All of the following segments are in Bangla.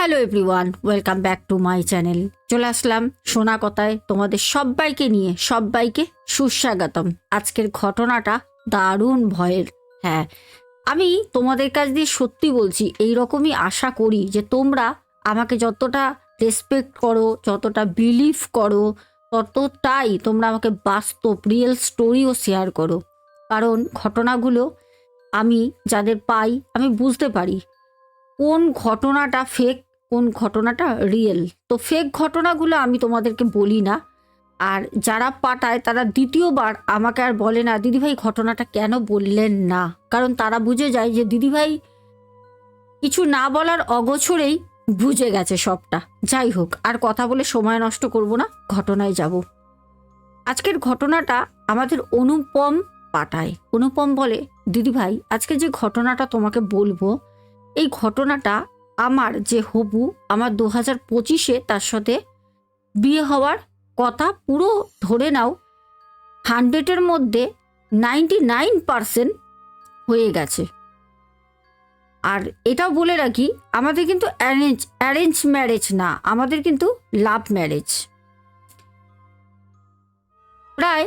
Hello everyone welcome back to my channel চলে আসলাম সোনা কথায় তোমাদের সবাইকে নিয়ে, সবাইকে সুস্বাগতম। আজকের ঘটনাটা দারুণ ভয়ের। হ্যাঁ আমি তোমাদের কাছ দিয়ে সত্যি বলছি এই রকমই আশা করি যে তোমরা আমাকে যতটা রেসপেক্ট করো, যতটা বিলিভ করো, ততটাই তোমরা আমাকে বাস্তব রিয়েল স্টোরিও শেয়ার করো। কারণ ঘটনাগুলো আমি যাদের পাই, আমি বুঝতে পারি। কোন ঘটনাটা ফেক কোন ঘটনাটা রিয়েল তো ফেক ঘটনাগুলো আমি তোমাদেরকে বলি না। আর যারা পাঠায়, তারা দ্বিতীয়বার আমাকে আর বলে না দিদিভাই ঘটনাটা কেন বললেন না? কারণ তারা বুঝে যায় যে দিদিভাই কিছু না বলার অগোছরেই বুঝে গেছে সবটা। যাই হোক, আর কথা বলে সময় নষ্ট করব না, ঘটনায় যাব। আজকের ঘটনাটা আমাদের অনুপম পাঠায়। অনুপম বলে দিদিভাই আজকে যে ঘটনাটা তোমাকে বলব, এই ঘটনাটা আমার যে হবু, আমার দু হাজার পঁচিশে তার সাথে বিয়ে হওয়ার কথা পুরো ধরে নাও, হান্ড্রেডের মধ্যে নাইনটি নাইন পারসেন্ট হয়ে গেছে। আর এটাও বলে রাখি, আমাদের কিন্তু অ্যারেঞ্জ অ্যারেঞ্জ ম্যারেজ না, আমাদের কিন্তু লাভ ম্যারেজ। প্রায়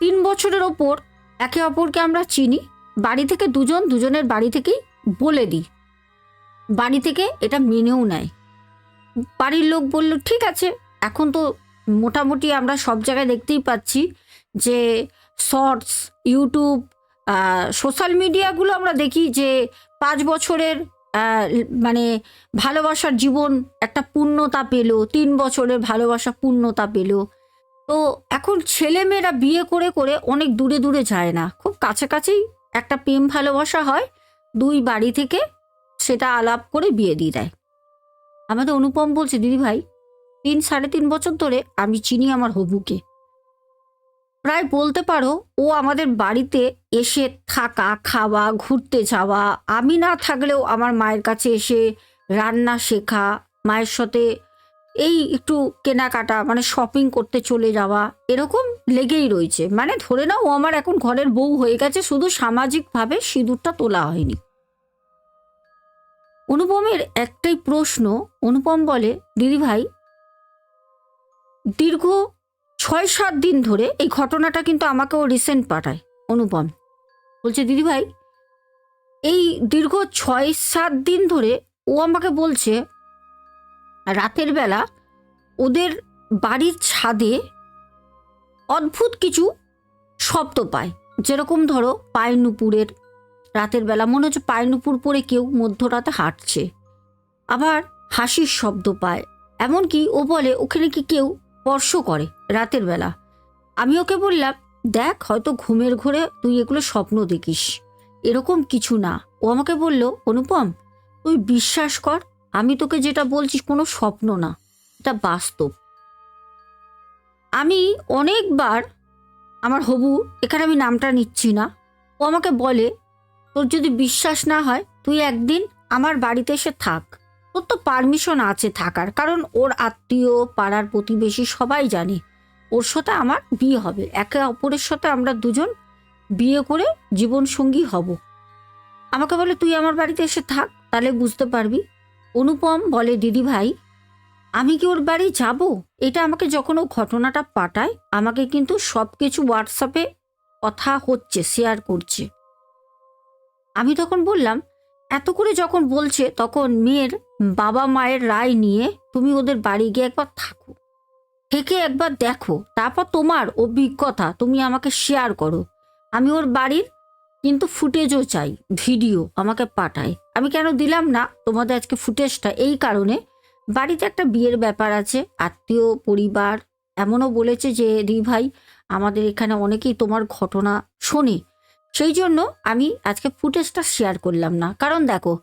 তিন বছরের ওপর একে অপরকে আমরা চিনি, বাড়ি থেকে দুজন, দুজনের বাড়ি থেকেই বলে দিই। বাড়ি থেকে এটা মেনেও নেয়। বাড়ির লোক বলল, ঠিক আছে, এখন তো মোটামুটি আমরা সব জায়গায় দেখতেই পাচ্ছি যে শর্টস, ইউটিউব সোশ্যাল মিডিয়াগুলো আমরা দেখি যে পাঁচ বছরের মানে ভালোবাসার জীবন একটা পূর্ণতা পেল, তিন বছরের ভালোবাসা পূর্ণতা পেল। তো এখন ছেলেমেয়েরা বিয়ে করে করে অনেক দূরে দূরে যায় না। খুব কাছাকাছি একটা প্রেম ভালোবাসা হয় দুই বাড়ি থেকে সেটা আলাপ করে বিয়ে দিয়ে দেয়। আমাদের অনুপম বলছে, দিদি ভাই, তিন, সাড়ে তিন বছর ধরে আমি চিনি আমার হবুকে। প্রায় বলতে পারো, ও আমাদের বাড়িতে এসে থাকা, খাওয়া, ঘুরতে যাওয়া, আমি না থাকলেও আমার মায়ের কাছে এসে রান্না শেখা, মায়ের সাথে এই একটু কেনাকাটা মানে শপিং করতে চলে যাওয়া, এরকম লেগেই রয়েছে। মানে ধরে নাও, ও আমার এখন ঘরের বউ হয়ে গেছে, শুধু সামাজিকভাবে সিঁদুরটা তোলা হয়নি। অনুপমের একটাই প্রশ্ন, অনুপম বলে দিদিভাই দীর্ঘ ছয় সাত দিন ধরে এই ঘটনাটা কিন্তু আমাকে ও রিসেন্ট পাঠায়, অনুপম। বলছে দিদিভাই এই দীর্ঘ ছয় সাত দিন ধরে ও আমাকে বলছে, রাতের বেলা ওদের বাড়ির ছাদে অদ্ভুত কিছু শব্দ পায়। যেরকম ধরো পায়ের নুপুরের রাতের বেলা মনে হচ্ছে পায়ের নুপুর পরে কেউ মধ্যরাতে হাঁটছে। আবার হাসির শব্দ পায়। এমনকি ও বলে, ওখানে কি কেউ স্পর্শ করে রাতের বেলা? আমি ওকে বললাম, দেখ, হয়তো ঘুমের ঘরে তুই এগুলো স্বপ্ন দেখিস। এরকম কিছু না। ও আমাকে বলল, অনুপম, তুই বিশ্বাস কর, আমি তোকে যেটা বলছি কোনো স্বপ্ন না, এটা বাস্তব। আমি অনেকবার, আমার হবু, এখানে আমি নামটা নিচ্ছি না। ও আমাকে বলে তোর যদি বিশ্বাস না হয়, তুই একদিন আমার বাড়িতে এসে থাক। তোর তো পারমিশন আছে থাকার, কারণ ওর আত্মীয়, পাড়ার প্রতিবেশী সবাই জানে। ওর সাথে আমার বিয়ে হবে। একে অপরের সাথে আমরা দুজন বিয়ে করে জীবনসঙ্গী হব। আমাকে বলে, তুই আমার বাড়িতে এসে থাক, তাহলে বুঝতে পারবি। অনুপম বলে, দিদি ভাই, আমি কি ওর বাড়ি যাব? এটা আমাকে যখন ও ঘটনাটা পাঠায়, আমাকে কিন্তু সব কিছু হোয়াটসঅ্যাপে কথা হচ্ছে শেয়ার করছে। আমি তখন বললাম, এত করে যখন বলছে তখন মেয়ের বাবা মায়ের রায় নিয়ে তুমি ওদের বাড়ি গিয়ে একবার থাকো। থেকে একবার দেখো। তারপর তোমার অভিজ্ঞতা তুমি আমাকে শেয়ার করো। আমি ওর বাড়ির কিন্তু ফুটেজও চাই, ভিডিও আমাকে পাঠায়। আমি কেন দিলাম না? তোমাদের আজকে ফুটেজটা এই কারণে। বাড়িতে একটা বিয়ের ব্যাপার আছে, আত্মীয়, পরিবার এমনও বলেছে যে দি ভাই আমাদের এখানে অনেকেই তোমার ঘটনা শোনে। সেই জন্য আমি আজকে ফুটেজটা শেয়ার করলাম না। কারণ দেখো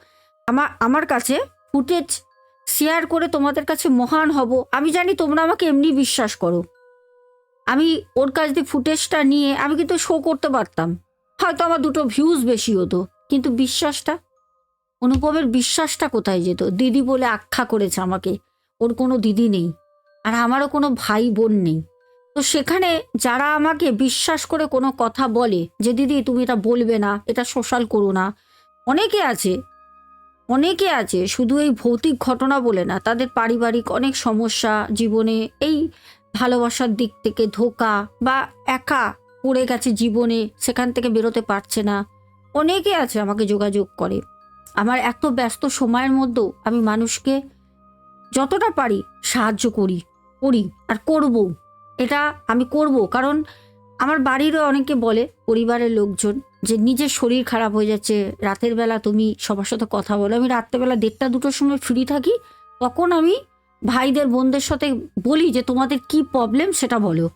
আমার আমার কাছে ফুটেজ শেয়ার করে তোমাদের কাছে মহান হব। আমি জানি তোমরা আমাকে এমনি বিশ্বাস করো। আমি ওর কাছ দিয়ে ফুটেজটা নিয়ে আমি কিন্তু শো করতে পারতাম। হয়তো আমার দুটো ভিউজ বেশি হতো, কিন্তু বিশ্বাসটা, অনুপমের বিশ্বাসটা কোথায় যেত? দিদি বলে আখ্যা করেছে আমাকে। ওর কোনো দিদি নেই। আর আমারও কোনো ভাই বোন নেই। তো সেখানে যারা আমাকে বিশ্বাস করে কোনো কথা বলে যে, দিদি, তুমি এটা বলবে না, এটা সোশ্যাল করো না। অনেকে আছে অনেকে আছে, শুধু এই ভৌতিক ঘটনা বলে না, তাদের পারিবারিক অনেক সমস্যা জীবনে, এই ভালোবাসার দিক থেকে ধোকা বা একা পড়ে গেছে জীবনে, সেখান থেকে বেরোতে পারছে না। অনেকে আছে আমাকে যোগাযোগ করে। আমার এত ব্যস্ত সময়ের মধ্যেও আমি মানুষকে যতটা পারি সাহায্য করি করি আর করব। এটা আমি করব। কারণ আমার বাড়িরও অনেকে বলে, পরিবারের লোকজন, যে নিজের শরীর খারাপ হয়ে যাচ্ছে, রাতের বেলা তুমি সবার সাথে কথা বলো। আমি রাত্রেবেলা দেড়টা দুটোর সময় ফ্রি থাকি, তখন আমি ভাইদের, বোনদের সাথে বলি যে, তোমাদের কি প্রবলেম সেটা বলো।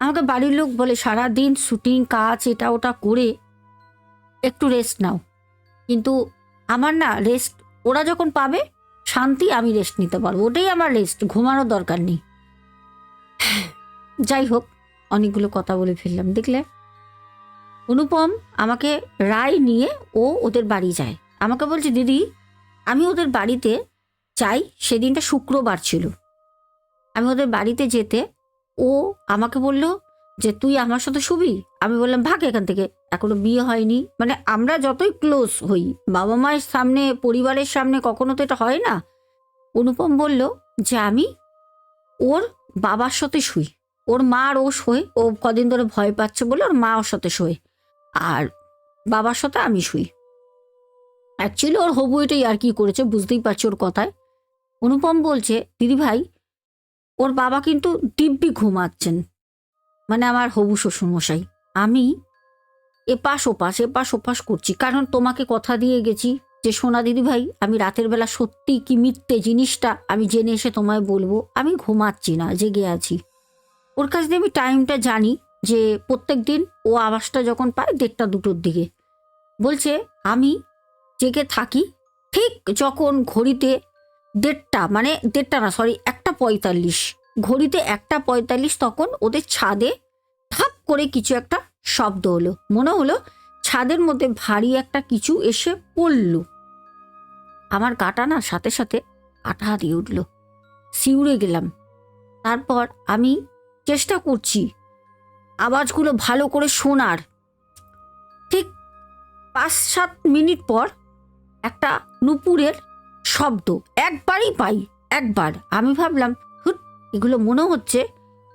আমাকে বাড়ির লোক বলে সারা দিন শুটিং কাজ, এটা, ওটা করে একটু রেস্ট নাও। কিন্তু আমার না রেস্ট ওরা যখন পাবে, শান্তি আমি রেস্ট নিতে পারব। ওটাই আমার রেস্ট ঘুমানোর দরকার নেই। যাই হোক অনেকগুলো কথা বলে ফেললাম। দেখলে? অনুপম আমাকে রায় নিয়ে ও ওদের বাড়ি যায়। আমাকে বলছে, দিদি, আমি ওদের বাড়িতে চাই, সেদিনটা শুক্রবার ছিল। আমি ওদের বাড়িতে যেতে, ও আমাকে বলল যে, তুই আমার সাথে শুবি? আমি বললাম, ভাগ এখান থেকে। এখনও বিয়ে হয়নি। মানে আমরা যতই ক্লোজ হই, বাবা মায়ের সামনে, পরিবারের সামনে কখনো তো এটা হয় না। অনুপম বলল যে, আমি ওর বাবার সাথে শুই। ওর মা আর ও শোয়, ও কদিন ধরে ভয় পাচ্ছে বলে ওর মা ওর সাথে শোয়। আর বাবার সাথে আমি শুই। অ্যাকচুয়ালি ওর হবু এটাই আর কি করেছে, বুঝতেই পারছি ওর কথায়। অনুপম বলছে, দিদি ভাই, ওর বাবা কিন্তু দিব্যি ঘুমাচ্ছেন। মানে আমার হবু শ্বশুরমশাই, আমি এপাশ ওপাশ এপাশ ওপাশ করছি। কারণ তোমাকে কথা দিয়ে গেছি যে সোনা দিদি ভাই, আমি রাতের বেলা সত্যি কি মিথ্যে জিনিসটা আমি জেনে এসে তোমায় বলব, আমি ঘুমাচ্ছি না, জেগে আছি। ওর কাছ দিয়ে আমি টাইমটা জানি যে প্রত্যেক দিন ও আওয়াজটা যখন পায় দেড়টা দুটোর দিকে। বলছে, আমি জেগে থাকি ঠিক যখন ঘড়িতে দেড়টা মানে দেড়টা না সরি একটা পঁয়তাল্লিশ। ঘড়িতে একটা পঁয়তাল্লিশ তখন ওদের ছাদে ঠাপ করে কিছু একটা শব্দ হলো। মনে হলো ছাদের মধ্যে ভারী একটা কিছু এসে পড়ল। আমার গাটা না সাথে সাথে কাটা দিয়ে উঠল। শিউরে গেলাম। তারপর আমি চেষ্টা করছি। আওয়াজগুলো ভালো করে শোনার। ঠিক পাঁচ সাত মিনিট পর একটা নুপুরের শব্দ। একবারই পাই, একবার। আমি ভাবলাম, হুট, এগুলো মনে হচ্ছে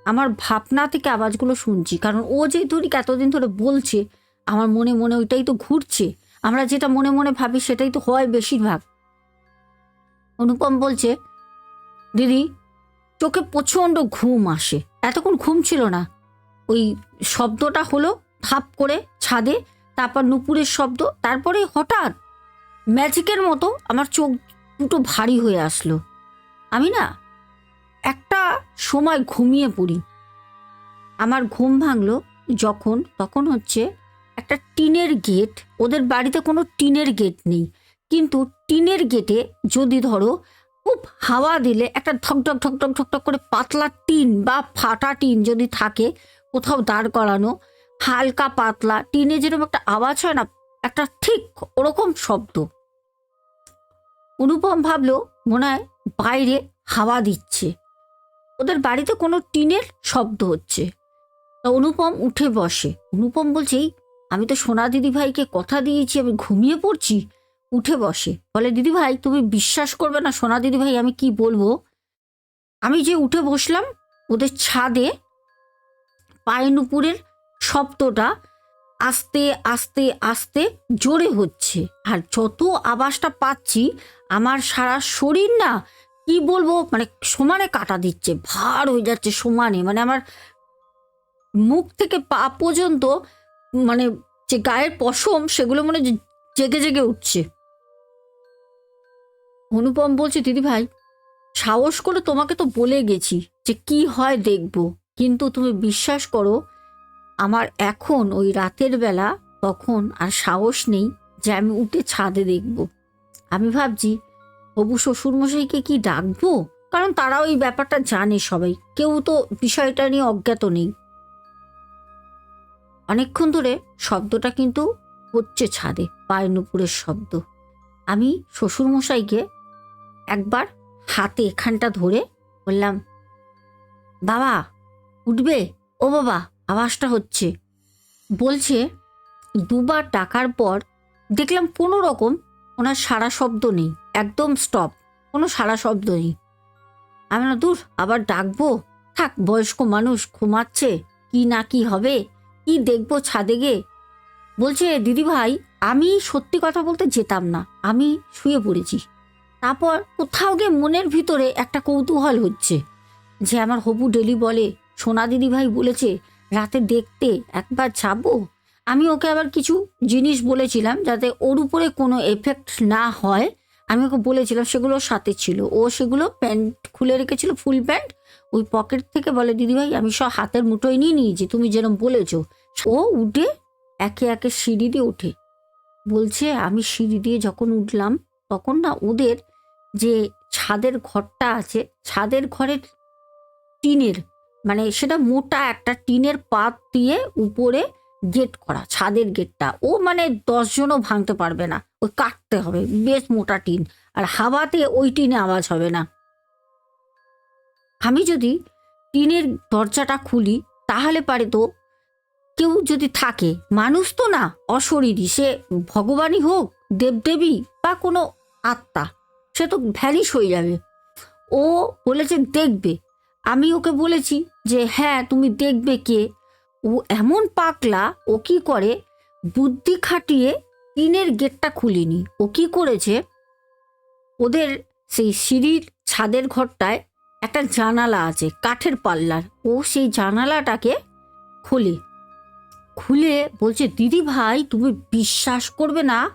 আমার ভাবনা থেকে আওয়াজগুলো শুনছি। কারণ ও যেহেতু এতদিন ধরে বলছে, আমার মনে মনে ওইটাই তো ঘুরছে। আমরা যেটা মনে মনে ভাবি সেটাই তো হয় বেশিরভাগ। অনুপম বলছে, দিদি, চোখে প্রচণ্ড ঘুম আসে। এতক্ষণ ঘুম ছিল না। ওই শব্দটা হলো থাপ করে ছাদে, তারপর নুপুরের শব্দ, তারপরে হঠাৎ ম্যাজিকের মতো আমার চোখ দুটো ভারী হয়ে আসলো। আমি না একটা সময় ঘুমিয়ে পড়ি। আমার ঘুম ভাঙলো যখন, তখন হচ্ছে একটা টিনের গেট, ওদের বাড়িতে কোনো টিনের গেট নেই। কিন্তু টিনের গেটে যদি ধরো খুব হাওয়া দিলে একটা ঠকঠক ঠকঠক ঠকঠক করে পাতলা টিন বা ফাটা টিন যদি থাকে কোথাও দাঁড় করানো হালকা পাতলা টিনে যেরকম একটা আওয়াজ হয় না একটা ঠিক ওরকম শব্দ। অনুপম ভাবলো মনে হয় বাইরে হাওয়া দিচ্ছে। ওদের বাড়িতে কোনো টিনের শব্দ হচ্ছে। তা অনুপম উঠে বসে। অনুপম বলছে "এই, আমি তো সোনা দিদি ভাইকে কথা দিয়েছি আমি ঘুমিয়ে পড়ছি। উঠে বসে। বলে দিদি ভাই তুমি বিশ্বাস করবে না সোনা দিদি ভাই আমি কি বলব? আমি যে উঠে বসলাম, ওদের ছাদে পায়ে নুপুরের শব্দটা আস্তে আস্তে আস্তে জোরে হচ্ছে। আর যত আওয়াজটা পাচ্ছি, আমার সারা শরীর না, কি বলব মানে সমানে কাটা দিচ্ছে, ভার হয়ে যাচ্ছে সমানে। মানে আমার মুখ থেকে পা পর্যন্ত মানে যে গায়ের পশম, সেগুলো মানে জেগে জেগে উঠছে। অনুপম বলছে, দিদি ভাই, সাহস করে তোমাকে তো বলে গেছি যে কি হয় দেখব। কিন্তু তুমি বিশ্বাস করো, আমার এখন ওই রাতের বেলা তখন আর সাহস নেই যে আমি উঠে ছাদে দেখব। আমি ভাবছি, হবু শ্বশুরমশাইকে কি ডাকবো? কারণ তারাও এই ব্যাপারটা জানে সবাই। কেউ তো বিষয়টা নিয়ে অজ্ঞাত নেই। অনেকক্ষণ ধরে শব্দটা কিন্তু হচ্ছে ছাদে পায়ের নুপুরের শব্দ। আমি শ্বশুরমশাইকে একবার হাতে এখানটা ধরে বললাম, বাবা, উঠবে? ও বাবা, আওয়াজটা হচ্ছে। বলছে, দুবার ডাকার পর দেখলাম কোনো রকম ওনার সারা শব্দ নেই, একদম স্টপ কোনো সারা শব্দ নেই। আমি না দূর, আবার ডাকবো? থাক, বয়স্ক মানুষ ঘুমাচ্ছে, কি না কি হবে, কি দেখব ছাদে গে বলছে দিদি ভাই আমি সত্যি কথা বলতে যেতাম না, আমি শুয়ে পড়েছি। তারপর কোথাও গিয়ে মনের ভিতরে একটা কৌতূহল হচ্ছে। যে আমার হবু ডেলি বলে, সোনা দিদি ভাই বলেছে, রাতে দেখতে একবার যাব? আমি ওকে আবার কিছু জিনিস বলেছিলাম যাতে ওর উপরে কোনো এফেক্ট না হয়। আমি ওকে বলেছিলাম সেগুলো সাথে ছিল। ও সেগুলো প্যান্ট খুলে রেখেছিল, ফুল প্যান্ট। ওই পকেট থেকে বলে দিদিভাই আমি সব হাতের মুঠোয় নিয়ে নিয়েছি, তুমি যেরকম বলেছ। ও উঠে একে একে সিঁড়ি দিয়ে ওঠে। বলছে, আমি সিঁড়ি দিয়ে যখন উঠলাম, তখন না ওদের যে ছাদের ঘরটা আছে, ছাদের ঘরের টিনের মানে সেটা মোটা একটা টিনের পাত দিয়ে উপরে গেট করা, ছাদের গেটটা ও মানে দশজনও ভাঙতে পারবে না, ওই কাটতে হবে, বেশ মোটা টিন। আর হাওয়াতে ওই টিনে আওয়াজ হবে না। আমি যদি টিনের দরজাটা খুলি, তাহলে পারে তো কেউ যদি থাকে, মানুষ তো না, অশরীরী, সে ভগবানই হোক, দেবদেবী বা কোনো আত্মা। সে তো ভ্যালিশ হয়ে যাবে। ও বলেছে, দেখবে। আমি ওকে বলেছি যে হ্যাঁ তুমি দেখবে কে? ও এমন পাকলা ও কি করে? বুদ্ধি খাটিয়ে টিনের গেটটা খুলিনি। ও কি করেছে? ওদের সেই সিঁড়ির ছাদের ঘরটায় একটা জানালা আছে, কাঠের পাল্লার। ও সেই জানালাটাকে খুলে। খুলে বলছে, দিদি ভাই, তুমি বিশ্বাস করবে না?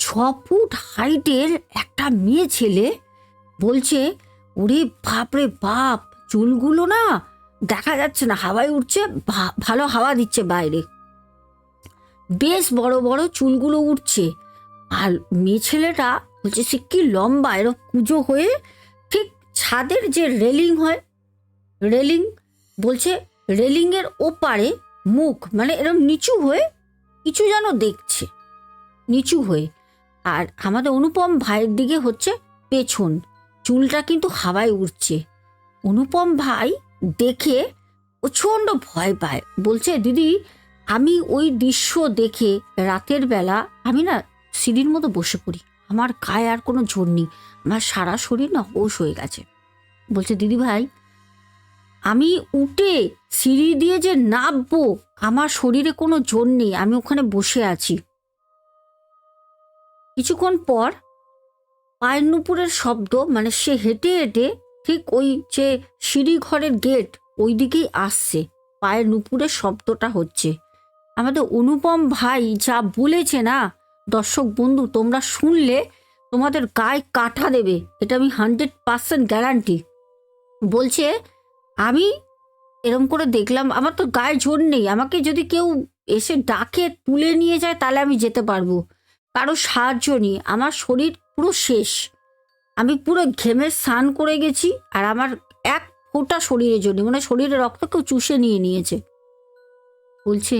ছ ফুট হাইটের একটা মেয়ে ছেলে বলছে, ওরে বাপ রে বাপ, চুলগুলো না দেখা যাচ্ছে না, হাওয়ায় উঠছে ভালো হাওয়া দিচ্ছে বাইরে। বেশ বড় বড় চুলগুলো উঠছে। আর মেয়ে ছেলেটা বলছে, সে কি লম্বা এরকম কুজো হয়ে ঠিক ছাদের যে রেলিং হয়, রেলিং বলছে, রেলিংয়ের ওপারে মুখ মানে এরকম নিচু হয়ে কিছু যেন দেখছে, নিচু হয়ে। আর আমাদের অনুপম ভাইয়ের দিকে হচ্ছে পেছন। চুলটা কিন্তু হাওয়ায় উঠছে অনুপম ভাই দেখে প্রচণ্ড ভয় পায়। বলছে, দিদি, আমি ওই দৃশ্য দেখে রাতের বেলা আমি না সিঁড়ির মতো বসে পড়ি। আমার গায়ে আর কোনো জোর নেই। আমার সারা শরীর না হোশ হয়ে গেছে। বলছে, দিদি ভাই, আমি উঠে সিঁড়ি দিয়ে যে নামবো, আমার শরীরে কোনো জোর নেই। আমি ওখানে বসে আছি। কিছুক্ষণ পর পায়ের নুপুরের শব্দ মানে সে হেঁটে হেঁটে ঠিক ওই যে সিঁড়ি ঘরের গেট ওই দিকেই আসছে। পায়ের নুপুরের শব্দটা হচ্ছে। আমাদের অনুপম ভাই যা বলেছে না, দর্শক বন্ধু, তোমরা শুনলে তোমাদের গায়ে কাটা দেবে। এটা আমি হান্ড্রেড পার্সেন্ট গ্যারান্টি বলছে, আমি এরম করে দেখলাম, আমার তো গায়ে জোর নেই। আমাকে যদি কেউ এসে ডাকে, তুলে নিয়ে যায়, তাহলে আমি যেতে পারব। কারও সাহায্য নিয়ে আমার শরীর পুরো শেষ। আমি পুরো ঘেমে স্নান করে গেছি আর আমার এক ফোঁটা শরীরের জন্য মানে শরীরের রক্ত কেউ চুষে নিয়ে নিয়েছে। বলছে,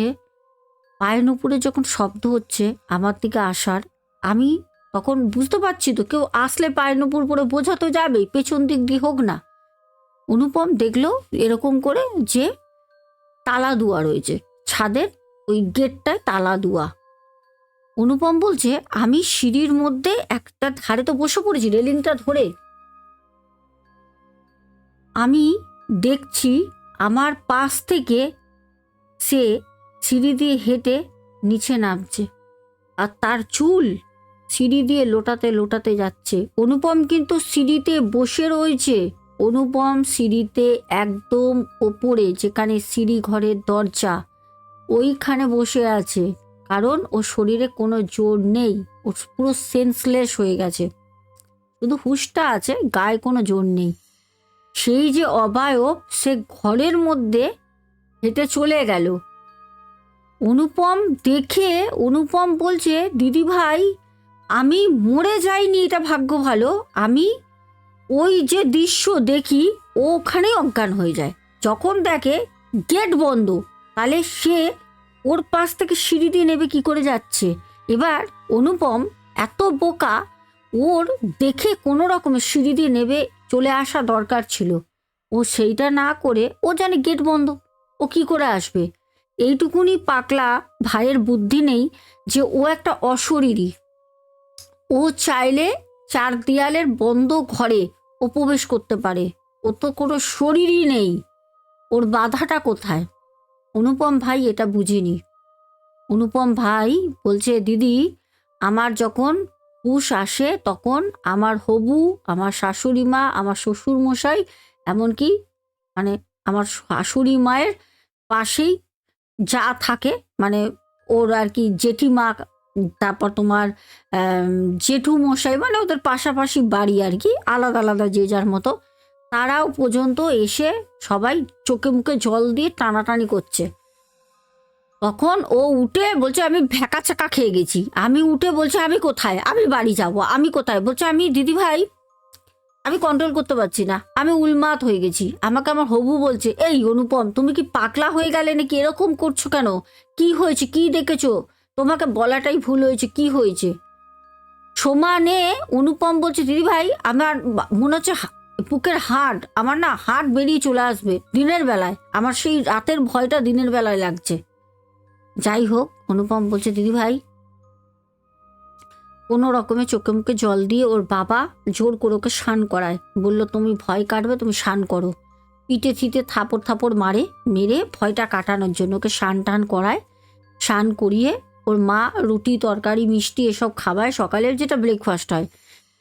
পায়ের নুপুরে যখন শব্দ হচ্ছে আমার দিকে আসার, আমি তখন বুঝতে পারছি তো, কেউ আসলে পায়ের নুপুর পরে বোঝা তো যাবেই, পেছন দিক দিয়ে হোক না। অনুপম দেখল এরকম করে যে তালা দুয়া রয়েছে, ছাদের ওই গেটটায় তালা দুয়া। অনুপম বলছে, আমি সিঁড়ির মধ্যে একটা ধারে তো বসে পড়েছি, রেলিংটা ধরে। আমি দেখছি আমার পাশ থেকে সে সিঁড়ি দিয়ে হেঁটে নিচে নামছে আর তার চুল সিঁড়ি দিয়ে লোটাতে লোটাতে যাচ্ছে। অনুপম কিন্তু সিঁড়িতে বসে রয়েছে। অনুপম সিঁড়িতে একদম ওপরে, যেখানে সিঁড়ি ঘরের দরজা, ওইখানে বসে আছে। কারণ ওর শরীরে কোনো জোর নেই। ও পুরো সেন্সলেস হয়ে গেছে। শুধু হুশটা আছে, গায়ে কোনো জোর নেই। সেই যে অবায়ব সে ঘরের মধ্যে হেঁটে চলে গেল। অনুপম দেখে অনুপম বলছে, দিদি ভাই, আমি মরে যাইনি, এটা ভাগ্য ভালো। আমি ওই যে দৃশ্য দেখি ও ওখানেই অজ্ঞান হয়ে যায়। যখন দেখে গেট বন্ধ, তাহলে সে ওর পাশ থেকে সিঁড়ি দিয়ে নেবে কি করে যাচ্ছে? এবার অনুপম এত বোকা, ওর দেখে কোনো রকমের সিঁড়ি দিয়ে নেবে চলে আসা দরকার ছিল। ও সেইটা না করে ও জানে গেট বন্ধ, ও কি করে আসবে? এইটুকুনি পাকলা ভাইয়ের বুদ্ধি নেই যে ও একটা অশরীরী। ও চাইলে চার দেয়ালের বন্ধ ঘরে ও প্রবেশ করতে পারে। ও তো কোনো শরীরই নেই। ওর বাধাটা কোথায়? অনুপম ভাই এটা বুঝিনি। অনুপম ভাই বলছে, দিদি, আমার যখন পুষ আসে তখন আমার হবু, আমার শাশুড়ি মা, আমার শ্বশুর মশাই, এমনকি মানে আমার শাশুড়ি মায়ের পাশেই যা থাকে মানে ওর আর কি জেঠিমা, তারপর তোমার জেঠু মশাই মানে ওদের পাশাপাশি বাড়ি আর কি, আলাদা আলাদা যে যার মতো তারাও পর্যন্ত এসে সবাই চোখে মুখে জল দিয়ে টানাটানি করছে। তখন ও উঠে বলছে, আমি ভ্যাকা চাকা খেয়ে গেছি। আমি উঠে বলছে, আমি কোথায়? আমি বাড়ি যাব। আমি কোথায়? বলছে, আমি দিদি ভাই, আমি কন্ট্রোল করতে পারছি না। আমি উলমাত হয়ে গেছি। আমাকে আমার হবু বলছে, এই অনুপম, তুমি কি পাগলা হয়ে গেলে নাকি এরকম করছ কেন? কি হয়েছে? কি দেখেছ? তোমাকে বলাটাই ভুল হয়েছে। কি হয়েছে? সমানে অনুপম বলছে, দিদি ভাই, আমার মনে হচ্ছে হা- বুকের হাড়, আমার না হাড় বেরিয়ে চলে আসবে দিনের বেলায়। আমার সেই রাতের ভয়টা দিনের বেলায় লাগছে। যাই হোক, অনুপম বলছে, দিদি ভাই, কোনো রকমে চোখে মুখে জল দিয়ে ওর বাবা জোর করে ওকে স্নান করায়। বলল, তুমি ভয় কাটবে, তুমি স্নান করো। পিঠে ফিটে থাপড় থাপড় মারে, মেরে ভয়টা কাটানোর জন্য ওকে স্নান টান করায়। স্নান করিয়ে ওর মা রুটি, তরকারি, মিষ্টি এসব খাবায় সকালের যেটা ব্রেকফাস্ট হয়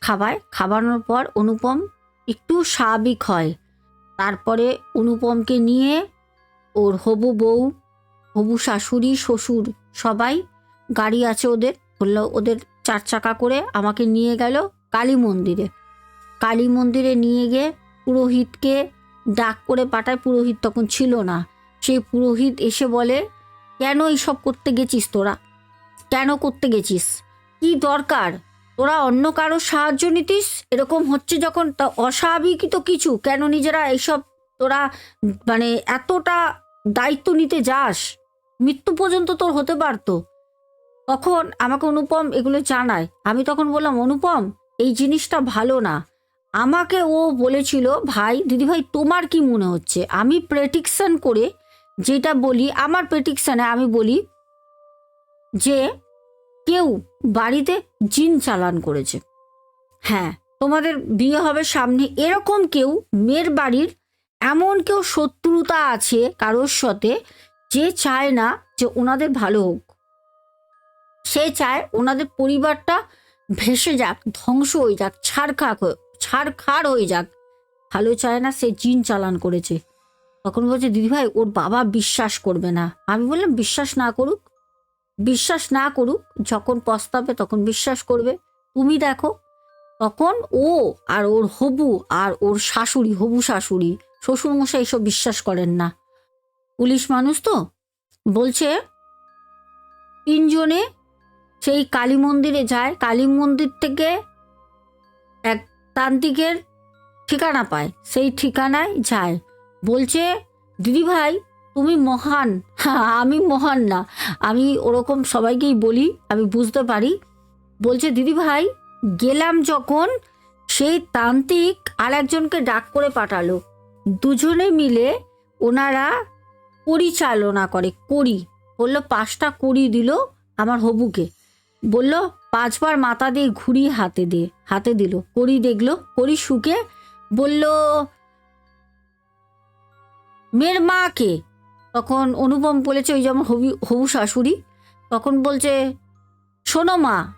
খাবায় খাবানোর পর অনুপম একটু স্বাভাবিক হয়। তারপরে অনুপমকে নিয়ে ওর হবু বউ, হবু শাশুড়ি, শ্বশুর সবাই গাড়ি আছে ওদের বলল ওদের চার চাকা করে আমাকে নিয়ে গেল কালী মন্দিরে। কালী মন্দিরে নিয়ে গিয়ে পুরোহিতকে ডাক করে পাঠায়, পুরোহিত তখন ছিল না। সেই পুরোহিত এসে বলে, কেন এইসব করতে গেছিস তোরা? কেন করতে গেছিস? কি দরকার? তোরা অন্য কারও সাহায্য নিতিস? এরকম হচ্ছে যখন? তা অস্বাভাবিকই তো কিছু। কেন নিজেরা এইসব তোরা মানে এতটা দায়িত্ব নিতে যাস? মৃত্যু পর্যন্ত তোর হতে পারতো। তখন আমাকে অনুপম এগুলো জানায়। আমি তখন বললাম, অনুপম, এই জিনিসটা ভালো না। আমাকে ও বলেছিল, ভাই, দিদিভাই, তোমার কি মনে হচ্ছে? আমি প্রেডিকশন করে যেটা বলি, আমার প্রেডিকশানে আমি বলি যে কেউ বাড়িতে জিন চালান করেছে। হ্যাঁ তোমাদের বিয়ে হবে সামনে এরকম কেউ, মেয়ের বাড়ির এমন কেউ শত্রুতা আছে কারোর সাথে যে চায় না যে ওনাদের ভালো হোক। সে চায় ওনাদের পরিবারটা ভেসে যাক, ধ্বংস হয়ে যাক ছাড়খাক ছাড় খাড় হয়ে যাক। ভালো চায় না সে জিন চালান করেছে। তখন বলছে, দিদিভাই, ওর বাবা বিশ্বাস করবে না। আমি বললাম, বিশ্বাস না করুক বিশ্বাস না করুক, যখন পস্তাবে তখন বিশ্বাস করবে। তুমি দেখো, তখন ও আর ওর হবু আর ওর শাশুড়ি, হবু শাশুড়ি, শ্বশুরমশাই এসব বিশ্বাস করেন না। পুলিশ মানুষ তো বলছে, তিনজনে সেই কালী মন্দিরে যায়। কালী মন্দির থেকে এক তান্ত্রিকের ঠিকানা পায়। সেই ঠিকানায় যায়। বলছে দিদিভাই তুমি মহান। আমি মহান না। আমি ওরকম সবাইকেই বলি, আমি বুঝতে পারি। বলছে দিদিভাই গেলাম যখন সেই তান্ত্রিক আর একজনকে ডাক করে পাঠালো। দুজনে মিলে ওনারা পরিচালনা করে, করি। বলল, পাঁচটা করি দিল আমার হবুকে। বলল, পাঁচবার মাথা দিয়ে ঘুরিয়ে হাতে দিয়ে হাতে দিল। করি দেখল, করি শুকে বলল, মেয়ের মাকে তখন অনুপম বলেছে, ওই যেমন হবু হবু শাশুড়ি। তখন বলছে, শোনো মা,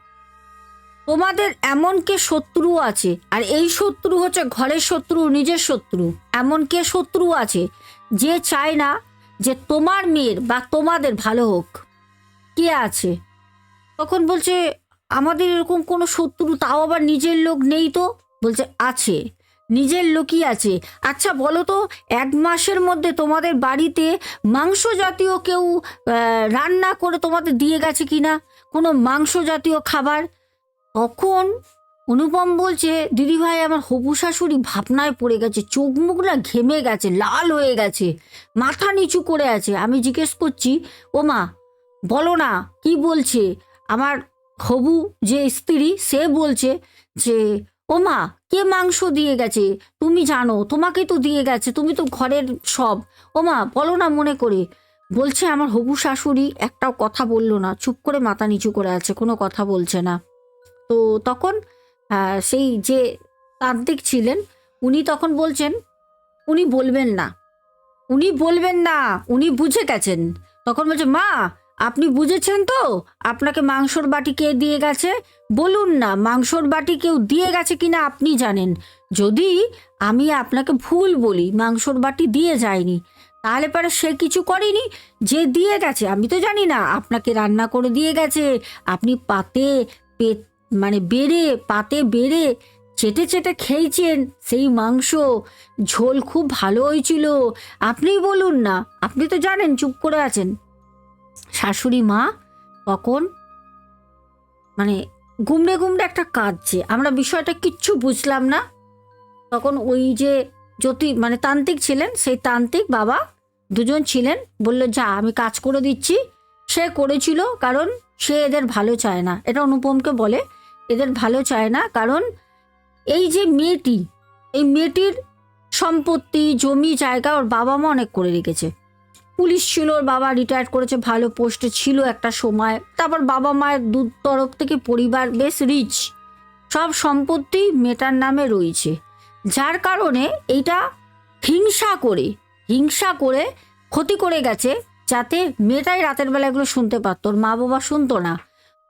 তোমাদের এমন কে শত্রু আছে? আর এই শত্রু হচ্ছে ঘরের শত্রু, নিজের শত্রু। এমন কে শত্রু আছে যে চায় না যে তোমার মেয়ের বা তোমাদের ভালো হোক। কে আছে? তখন বলছে, আমাদের এরকম কোনো শত্রু, তাও আবার নিজের লোক নেই তো? বলছে, আছে। নিজের লোকই আছে। আচ্ছা বলো তো এক মাসের মধ্যে তোমাদের বাড়িতে মাংস জাতীয় কেউ রান্না করে তোমাদের দিয়ে গেছে কিনা? কোনো মাংস জাতীয় খাবার? তখন অনুপম বলছে, দিদিভাই, আমার হবু শাশুড়ি ভাবনায় পড়ে গেছে চোখ মুখটা ঘেমে গেছে, লাল হয়ে গেছে, মাথা নিচু করে আছে। আমি জিজ্ঞেস করছি ও মা বলো না, কি বলছে? আমার হবু যে স্ত্রী, সে বলছে যে ও মা কে মাংস দিয়ে গেছে? তুমি জানো, তোমাকে তো দিয়ে গেছে, তুমি তো ঘরের সব। ওমা, বলো না মনে করে। বলছে আমার হবু শাশুড়ি একটাও কথা বলল না। চুপ করে মাথা নিচু করে আছে, কোনো কথা বলছে না। তো তখন সেই যে তান্ত্রিক ছিলেন, উনি তখন বলছেন, উনি বলবেন না। উনি বলবেন না, উনি বুঝে গেছেন। তখন বলছে, মা আপনি বুঝেছেন তো? আপনাকে মাংসর বাটি কে দিয়ে গেছে? বলুন না, মাংসর বাটি কেউ দিয়ে গেছে কিনা আপনি জানেন। যদি আমি আপনাকে ভুল বলি, মাংসর বাটি দিয়ে যায়নি, তাহলে পরে সে কিছু করেনি? যে দিয়ে গেছে, আমি তো জানি না। আপনাকে রান্না করে দিয়ে গেছে, আপনি পাতে পে- মানে বেড়ে, পাতে বেড়ে চেটে চেটে খেয়েছেন সেই মাংস। ঝোল খুব ভালো হয়েছিল আপনিই বলুন না, আপনি তো জানেন, চুপ করে আছেন। শাশুড়ি মা তখন মানে গুমড়ে গুমড়ে একটা কাঁদছে। আমরা বিষয়টা কিচ্ছু বুঝলাম না। তখন ওই যে জ্যোতি মানে তান্ত্রিক ছিলেন, সেই তান্ত্রিক বাবা দুজন ছিলেন, বলল, যা, আমি কাজ করে দিচ্ছি। সে করেছিল কারণ সে এদের ভালো চায় না। এটা অনুপমকে বলে, এদের ভালো চায় না কারণ এই যে মেয়েটি, এই মেয়েটির সম্পত্তি, জমি, জায়গা ওর বাবা মা অনেক করে রেখেছে। পুলিশ ছিল, ওর বাবা রিটায়ার করেছে, ভালো পোস্টে ছিল একটা সময়। তারপর বাবা মায়ের দু তরফ থেকে পরিবার বেশ রিচ সব সম্পত্তি মেয়েটার নামে রয়েছে। যার কারণে এইটা হিংসা করে হিংসা করে ক্ষতি করে গেছে, যাতে মেয়েটাই রাতের বেলা এগুলো শুনতে পারতো, ওর মা বাবা শুনতো না।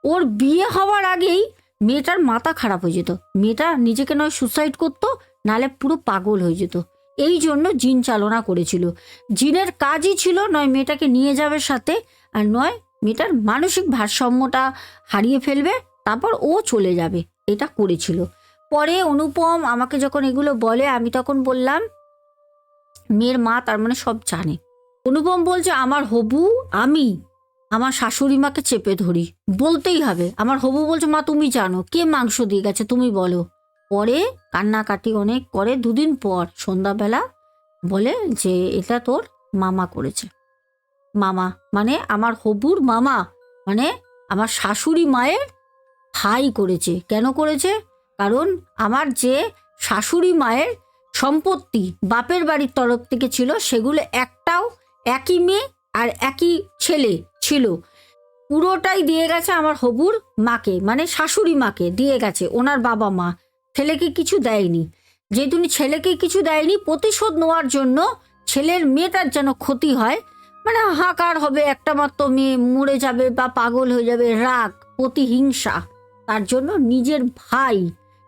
ওর বিয়ে হওয়ার আগেই মেয়েটার মাথা খারাপ হয়ে যেত। মেয়েটা নিজেকে নয় সুসাইড করতো, নালে পুরো পাগল হয়ে যেত। এই জন্য জিন চালনা করেছিল। জিনের কাজই ছিল নয় মেয়েটাকে নিয়ে যাবে সাথে, আর নয় মেয়েটার মানসিক ভারসাম্যটা হারিয়ে ফেলবে, তারপর ও চলে যাবে। এটা করেছিল। পরে অনুপম আমাকে যখন এগুলো বলে, আমি তখন বললাম, মেয়ের মা তার মানে সব জানে। অনুপম বলছে, আমার হবু, আমি। আমার শাশুড়ি মাকে চেপে ধরি। বলতেই হবে। আমার হবু বলছে, মা, তুমি জানো। কে মাংস দিয়ে গেছে, তুমি বলো। পরে কান্নাকাটি অনেক করে দুদিন পর সন্ধ্যাবেলা বলে যে, এটা তোর মামা করেছে। মামা মানে আমার হবুর মামা মানে আমার শাশুড়ি মায়ের ভাই করেছে। কেন করেছে? কারণ আমার যে শাশুড়ি মায়ের সম্পত্তি বাপের বাড়ির তরফ থেকে ছিল, সেগুলো একটাও একই মেয়ে আর একই ছেলে ছিল। পুরোটাই দিয়ে গেছে আমার হবুর মাকে মানে শাশুড়ি মাকে দিয়ে গেছে, ওনার বাবা মা। ছেলেকে কিছু দেয়নি। যেহেতু উনি ছেলেকে কিছু দেয়নি, প্রতিশোধ নেওয়ার জন্য ছেলের মেয়েটার যেন ক্ষতি হয় মানে হাহাকার হবে একটা মাত্র মেয়ে মরে যাবে বা পাগল হয়ে যাবে, রাগ, প্রতিহিংসা। তার জন্য নিজের ভাই,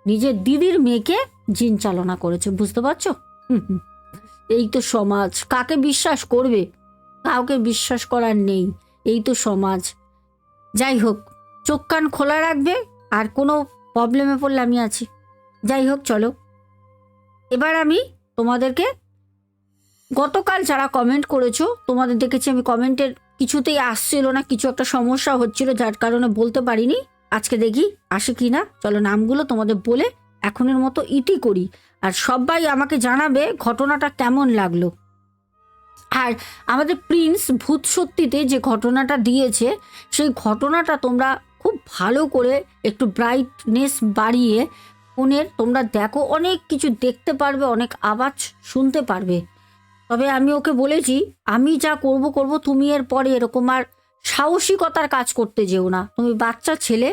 নিজের দিদির মেয়েকে জিন চালনা করেছে, বুঝতে পারছ। এই তো সমাজ, কাকে বিশ্বাস করবে? কাউকে বিশ্বাস করার নেই, এই তো সমাজ। যাই হোক, চোখ কান খোলা রাখবে, আর কোনো প্রবলেমে পড়লে আমি আছি। যাই হোক, চলো। এবার আমি তোমাদেরকে গতকাল যারা কমেন্ট করেছ, তোমাদের দেখেছি আমি কমেন্টের কিছুতেই আসছিল না, কিছু একটা সমস্যা হচ্ছিল, যার কারণে বলতে পারিনি। আজকে দেখি আসে কি না চলো নামগুলো তোমাদের বলে এখনের মতো ইটি করি। আর সবাই আমাকে জানাবে ঘটনাটা কেমন লাগল। আর আমাদের প্রিন্স ভূত সত্যিতে যে ঘটনাটা দিয়েছে, সেই ঘটনাটা তোমরা খুব ভালো করে একটু ব্রাইটনেস বাড়িয়ে ফোনের, তোমরা দেখো, অনেক কিছু দেখতে পারবে, অনেক আওয়াজ শুনতে পারবে। তবে আমি ওকে বলেছি, আমি যা করব করব, তুমি এর পরে এরকম আর সাহসিকতার কাজ করতে যেও না। তুমি বাচ্চা ছেলে,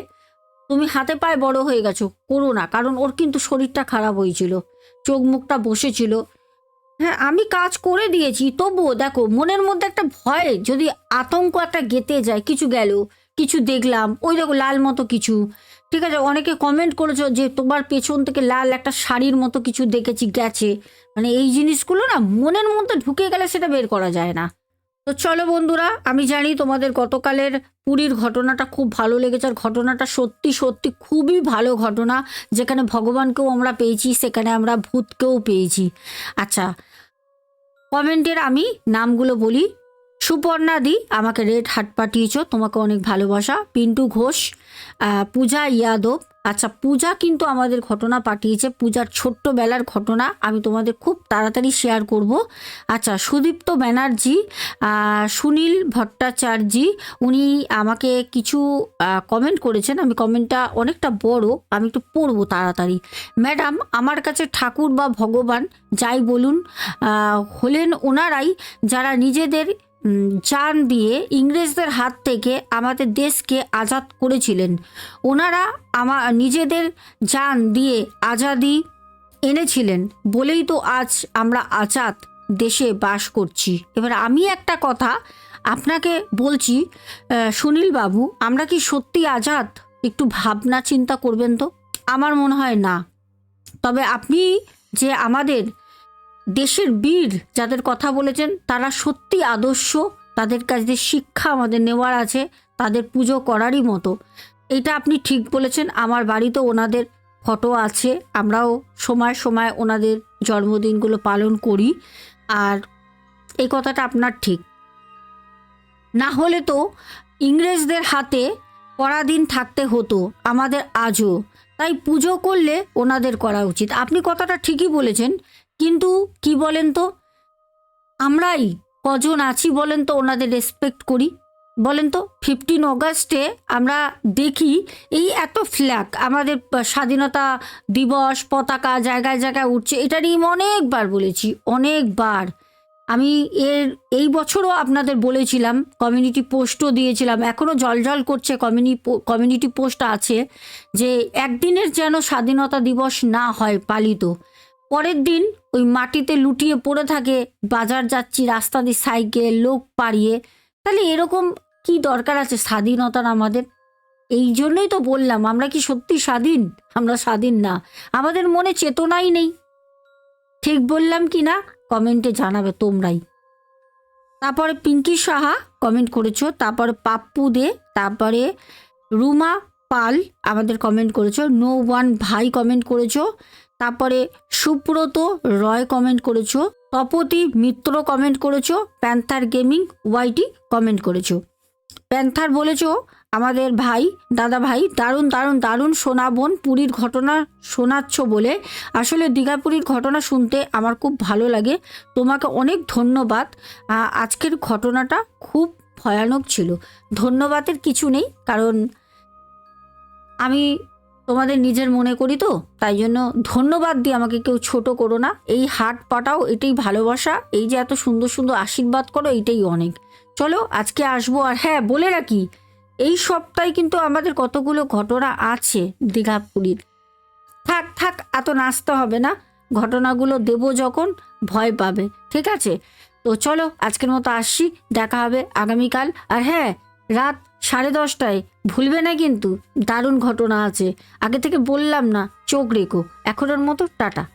তুমি হাতে পায়ে বড় হয়ে গেছো, করো না, কারণ ওর কিন্তু শরীরটা খারাপ হয়েছিল, চোখ মুখটা বসেছিল। হ্যাঁ আমি কাজ করে দিয়েছি, তবুও দেখো, মনের মধ্যে একটা ভয়, যদি আতঙ্ক একটা গেতে যায়, কিছু গেল, কিছু দেখলাম, ওই দেখো, লাল মতো কিছু। ঠিক আছে, অনেকে কমেন্ট করেছ যে তোমার পেছন থেকে লাল একটা শাড়ির মতো কিছু দেখেছি, গেছে। মানে এই জিনিসগুলো না মনের মধ্যে ঢুকে গেলে সেটা বের করা যায় না। তো চলো বন্ধুরা, আমি জানি তোমাদের গতকালের পুরীর ঘটনাটা খুব ভালো লেগেছে, আর ঘটনাটা সত্যি সত্যি খুবই ভালো ঘটনা। যেখানে ভগবানকেও আমরা পেয়েছি, সেখানে আমরা ভূতকেও পেয়েছি। আচ্ছা কমেন্টের আমি নামগুলো বলি। সুপর্ণা দি, আমাকে রেড হার্ট পাঠিয়েছ, তোমাকে অনেক ভালোবাসা। পিন্টু ঘোষ পূজা ইয়াদব। আচ্ছা পূজা কিন্তু আমাদের ঘটনা পাঠিয়েছে, পূজার ছোট্টবেলার ঘটনা। আমি তোমাদের খুব তাড়াতাড়ি শেয়ার করব। আচ্ছা সুদীপ্ত ব্যানার্জি সুনীল ভট্টাচার্যি, উনি আমাকে কিছু কমেন্ট করেছেন। আমি কমেন্টটা অনেকটা বড়, আমি একটু পড়ব তাড়াতাড়ি। ম্যাডাম, আমার কাছে ঠাকুর বা ভগবান, যাই বলুন হলেন ওনারাই, যারা নিজেদের জান দিয়ে ইংরেজদের হাত থেকে আমাদের দেশকে আজাদ করেছিলেন। ওনারা আমার, নিজেদের জান দিয়ে আজাদি এনেছিলেন। বলেই তো আজ আমরা আজাদ দেশে বাস করছি। এবার আমি একটা কথা আপনাকে বলছি সুনীল বাবু, আমরা কি সত্যি আজাদ? একটু ভাবনা চিন্তা করবেন তো? আমার মনে হয় না। তবে আপনি যে আমাদের দেশের বীর যাদের কথা বলেছেন, তারা সত্যি আদর্শ। তাদের কাছে শিক্ষা আমাদের নেওয়ার আছে, তাদের পুজো করারই মতো। এটা আপনি ঠিক বলেছেন, আমার বাড়িতে ওনাদের ফটো আছে। আমরাও সময় সময় ওনাদের জন্মদিনগুলো পালন করি। আর এই কথাটা আপনার ঠিক। না হলে তো ইংরেজদের হাতে পরাধীন থাকতে হতো, আমাদের আজও। তাই পুজো করলে ওনাদের করা উচিত। আপনি কথাটা ঠিকই বলেছেন কিন্তু কি বলেন তো? আমরাই কজন আছি বলেন তো ওনাদের রেসপেক্ট করি। বলেন তো ফিফটিন অগাস্টে আমরা দেখি এই এত ফ্ল্যাগ আমাদের স্বাধীনতা দিবস পতাকা জায়গায় জায়গায় উঠছে, এটা নিয়ে অনেকবার বলেছি, অনেকবার। আমি এর, এই বছরও আপনাদের বলেছিলাম কমিউনিটি পোস্টও দিয়েছিলাম এখনও জলজল করছে কমিউনি কমিউনিটি পোস্ট আছে যে একদিনের যেন স্বাধীনতা দিবস না হয় পালিত, পরের দিন ওই মাটিতে লুটিয়ে পড়ে থাকে, বাজার যাচ্ছি, রাস্তা দিয়ে সাইকেল, লোক পাড়িয়ে। তাহলে এরকম কি দরকার আছে স্বাধীনতার আমাদের? এই জন্যই তো বললাম, আমরা কি সত্যি স্বাধীন? আমরা স্বাধীন না। আমাদের মনে চেতনাই নেই। ঠিক বললাম কি না? কমেন্টে জানাবে তোমরাই। তারপরে পিঙ্কি সাহা কমেন্ট করেছ, তারপরে পাপ্পু দে, তারপরে রুমা পাল আমাদের কমেন্ট করেছ, নো ওয়ান ভাই কমেন্ট করেছ। তারপরে সুব্রত রয় কমেন্ট করেছ, তপতি মিত্র কমেন্ট করেছ, প্যান্থার গেমিং ওয়াইটি কমেন্ট করেছ। প্যান্থার বলেছ, আমাদের ভাই, দাদা ভাই, দারুণ দারুণ দারুণ শোনা বোন পুরীর ঘটনা শোনাচ্ছ বলে। আসলে দীঘা পুরীর ঘটনা শুনতে আমার খুব ভালো লাগে। তোমাকে অনেক ধন্যবাদ। আজকের ঘটনাটা খুব ভয়ানক ছিল। ধন্যবাদের কিছু নেই, কারণ আমি তোমাদের নিজের মনে করি তো, তাই জন্য ধন্যবাদ দিয়ে আমাকে কেউ ছোট করো না। এই হাট পাটাও, এটাই ভালোবাসা, এই যে এত সুন্দর সুন্দর আশীর্বাদ করো এটাই অনেক। চলো, আজকে আসব, আর হ্যাঁ বলে রাখি, এই সপ্তাহে কিন্তু আমাদের কতগুলো ঘটনা আছে দীঘা পুরীর। থাক থাক এত নাচতে হবে না, ঘটনাগুলো দেবো যখন, ভয় পাবে, ঠিক আছে? তো চলো, আজকের মতো আসছি, দেখা হবে আগামীকাল, আর হ্যাঁ রাত সাড়ে দশটায়। ভুলবে না কিন্তু, দারুণ ঘটনা আছে। আগে থেকে বললাম না, চোখ রেখো। এখনের মতো টাটা।